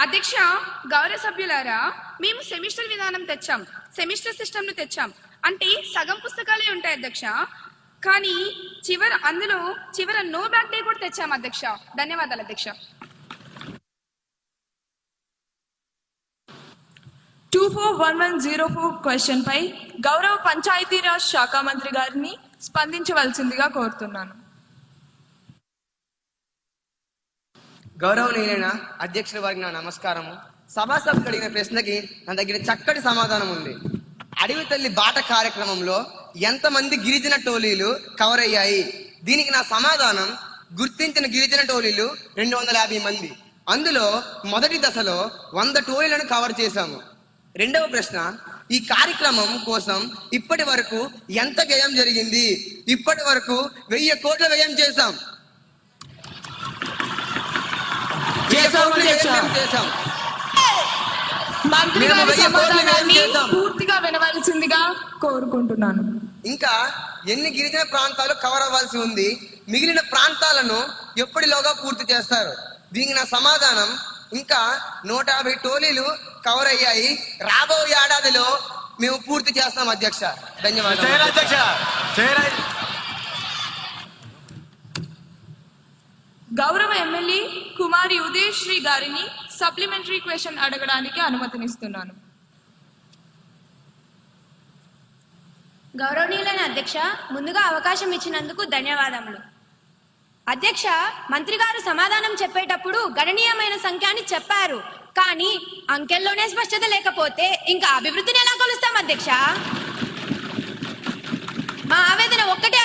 అధ్యక్ష గౌరవ సభ్యులారా మేము సెమిస్టర్ విధానం తెచ్చాం సెమిస్టర్ సిస్టమ్ను తెచ్చాం. అంటే సగం పుస్తకాలే ఉంటాయి అధ్యక్ష. కానీ చివర అందులో చివర నో బ్యాక్ డే కూడా తెచ్చాం అధ్యక్ష. ధన్యవాదాలు అధ్యక్ష. Two four one one zero four question పై గౌరవ పంచాయతీరాజ్ శాఖ మంత్రి గారిని స్పందించవలసిందిగా కోరుతున్నాను. గౌరవనీయులైన అధ్యక్షుల వారికి నా నమస్కారము. సభాసభకు అడిగిన ప్రశ్నకి నా దగ్గర చక్కటి సమాధానం ఉంది. అడవి తల్లి బాట కార్యక్రమంలో ఎంతమంది గిరిజన టోలీలు కవర్ అయ్యాయి? దీనికి నా సమాధానం గుర్తించిన గిరిజన టోలీలు రెండు వందల యాభై మంది. అందులో మొదటి దశలో వంద టోలీలను కవర్ చేశాము. రెండవ ప్రశ్న ఈ కార్యక్రమం కోసం ఇప్పటి వరకు ఎంత వ్యయం జరిగింది? ఇప్పటి వరకు వెయ్యి కోట్ల వ్యయం చేశాం. చేశాం. మంత్రి గారి సమాధానాన్ని. పూర్తిగా వినవలసిందిగా కోరుకుంటున్నాను. ఇంకా ఎన్ని గిరిజన ప్రాంతాలు కవర్ అవ్వాల్సి ఉంది? మిగిలిన ప్రాంతాలను ఎప్పటిలోగా పూర్తి చేస్తారు? దీనికి నా సమాధానం ఇంకా నూట యాభై టోలీలు కవర్ అయ్యాయి. రాబో ఏడాదిలో మేము పూర్తి చేస్తాం అధ్యక్ష. ధన్యవాదాలు. గౌరవ ఎమ్మెల్యే కుమారి ఉదయశ్రీ గారిని సప్లిమెంటరీ క్వశ్చన్ అడగడానికి అనుమతినిస్తున్నాను. గౌరవనీయులైన అధ్యక్ష ముందుగా అవకాశం ఇచ్చినందుకు ధన్యవాదములు. అధ్యక్ష మంత్రి గారు సమాధానం చెప్పేటప్పుడు గణనీయమైన సంఖ్య అని చెప్పారు. కానీ అంకెల్లోనే స్పష్టత లేకపోతే ఇంకా అభివృద్ధిని ఎలా కొలుస్తాం అధ్యక్ష? మా ఆవేదన ఒక్కటే